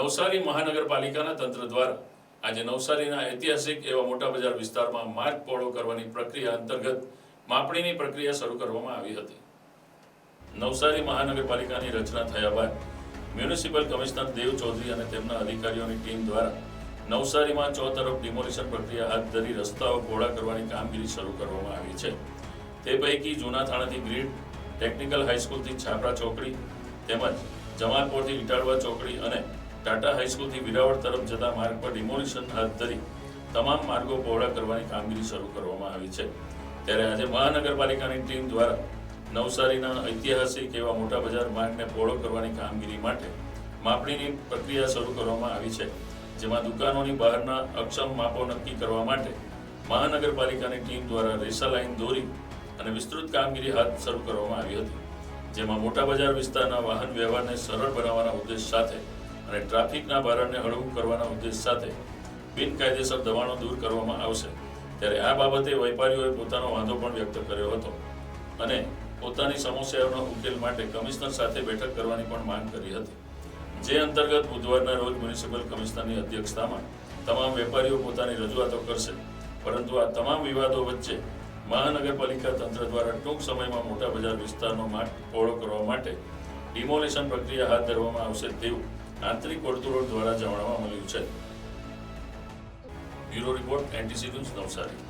નવસારી મહાનગરપાલિકાના તંત્ર દ્વારા આજે નવસારીના ઐતિહાસિક એવા મોટા બજાર વિસ્તારમાં માર્ગ પહોળો કરવાની પ્રક્રિયા અંતર્ગત માપણીની પ્રક્રિયા શરૂ કરવામાં આવી હતી. નવસારી મહાનગરપાલિકાની રચના થયા બાદ મ્યુનિસિપલ કમિશનર દેવ ચૌધરી અને તેમના અધિકારીઓની ટીમ દ્વારા નવસારીમાં ચોતરફ ડિમોલિશન પ્રક્રિયા હાથ ધરી રસ્તાઓ પહોળા કરવાની કામગીરી શરૂ કરવામાં આવી છે. તે પૈકી જૂના થાણાથી ગ્રીડ, ટેકનિકલ હાઈસ્કૂલથી છાપરા ચોકડી તેમજ જમાલપોરથી ઇટાળવા ચોકડી અને ટાટા હાઈસ્કૂલથી વિરાવળ તરફ જતા માર્ગ પર ડિમોલિશન હાથ ધરી તમામ માર્ગો પહોળા કરવાની કામગીરી શરૂ કરવામાં આવી છે. ત્યારે આજે મહાનગરપાલિકાની ટીમ દ્વારા નવસારીના ઐતિહાસિક એવા મોટા બજાર માર્ગને પહોળો કરવાની કામગીરી માટે માપણીની પ્રક્રિયા શરૂ કરવામાં આવી છે, જેમાં દુકાનોની બહારના અક્ષમ માપો નક્કી કરવા માટે મહાનગરપાલિકાની ટીમ દ્વારા રેસા લાઈન દોરી અને વિસ્તૃત કામગીરી હાથ શરૂ કરવામાં આવી હતી, જેમાં મોટા બજાર વિસ્તારના વાહન વ્યવહારને સરળ બનાવવાના ઉદ્દેશ સાથે અને ટ્રાફિકના ભારણને હળવું કરવાના ઉદ્દેશ સાથે બિનકાયદેસર દબાણો દૂર કરવામાં આવશે, ત્યારે આ બાબતે વેપારીઓએ પોતાનો વાંધો પણ વ્યક્ત કર્યો હતો અને પોતાની સમસ્યાઓના ઉકેલ માટે કમિશનર સાથે બેઠક કરવાની પણ માંગ કરી હતી. જે અંતર્ગત બુધવારના રોજ મ્યુનિસિપલ કમિશનરની અધ્યક્ષતામાં તમામ વેપારીઓ પોતાની રજૂઆતો કરશે, પરંતુ આ તમામ વિવાદો વચ્ચે મહાનગરપાલિકા તંત્ર દ્વારા ટૂંક સમયમાં મોટા બજાર વિસ્તારનો માર્ગ પહોળો કરવા માટે ડિમોલિશન પ્રક્રિયા હાથ ધરવામાં આવશે તેવું આંતરિક વર્તુળો દ્વારા જાણવા મળ્યું છે. Bureau report NTC news Navsari.